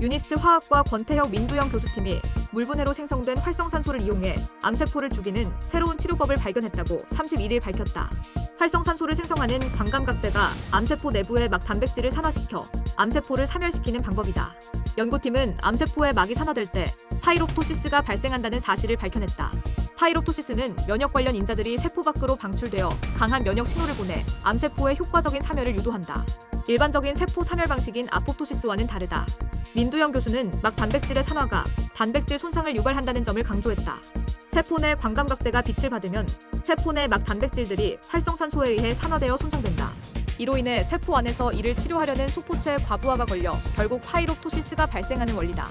유니스트 화학과 권태혁 민두영 교수팀이 물분해로 생성된 활성산소를 이용해 암세포를 죽이는 새로운 치료법을 발견했다고 31일 밝혔다. 활성산소를 생성하는 광감각제가 암세포 내부의 막 단백질을 산화시켜 암세포를 사멸시키는 방법이다. 연구팀은 암세포의 막이 산화될 때 파이롭토시스가 발생한다는 사실을 밝혀냈다. 파이롭토시스는 면역 관련 인자들이 세포 밖으로 방출되어 강한 면역 신호를 보내 암세포의 효과적인 사멸을 유도한다. 일반적인 세포 사멸 방식인 아포토시스와는 다르다. 민두영 교수는 막 단백질의 산화가 단백질 손상을 유발한다는 점을 강조했다. 세포 내 광감각제가 빛을 받으면 세포 내 막 단백질들이 활성산소에 의해 산화되어 손상된다. 이로 인해 세포 안에서 이를 치료하려는 소포체의 과부하가 걸려 결국 파이롭토시스가 발생하는 원리다.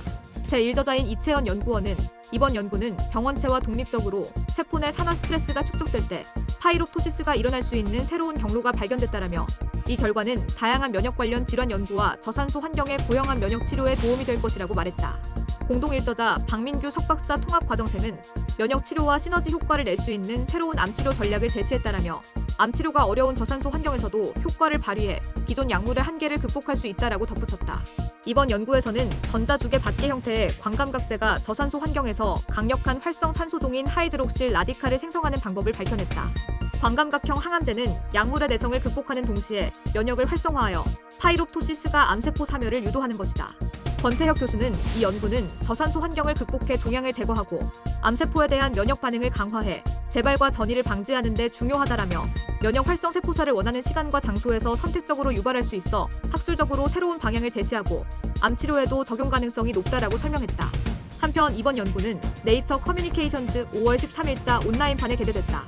제1저자인 이채연 연구원은 이번 연구는 병원체와 독립적으로 세포 내 산화 스트레스가 축적될 때 파이롭토시스가 일어날 수 있는 새로운 경로가 발견됐다라며 이 결과는 다양한 면역 관련 질환 연구와 저산소 환경의 고형한 면역 치료에 도움이 될 것이라고 말했다. 공동 일저자 박민규 석박사 통합과정생은 면역 치료와 시너지 효과를 낼 수 있는 새로운 암 치료 전략을 제시했다라며 암 치료가 어려운 저산소 환경에서도 효과를 발휘해 기존 약물의 한계를 극복할 수 있다라고 덧붙였다. 이번 연구에서는 전자주계 받기 형태의 광감각제가 저산소 환경에서 강력한 활성 산소종인 하이드록실 라디칼을 생성하는 방법을 밝혀냈다. 광감각형 항암제는 약물의 내성을 극복하는 동시에 면역을 활성화하여 파이롭토시스가 암세포 사멸을 유도하는 것이다. 권태혁 교수는 이 연구는 저산소 환경을 극복해 종양을 제거하고 암세포에 대한 면역 반응을 강화해 재발과 전이를 방지하는 데 중요하다라며 면역 활성 세포사를 원하는 시간과 장소에서 선택적으로 유발할 수 있어 학술적으로 새로운 방향을 제시하고 암 치료에도 적용 가능성이 높다라고 설명했다. 한편 이번 연구는 네이처 커뮤니케이션즈 5월 13일자 온라인판에 게재됐다.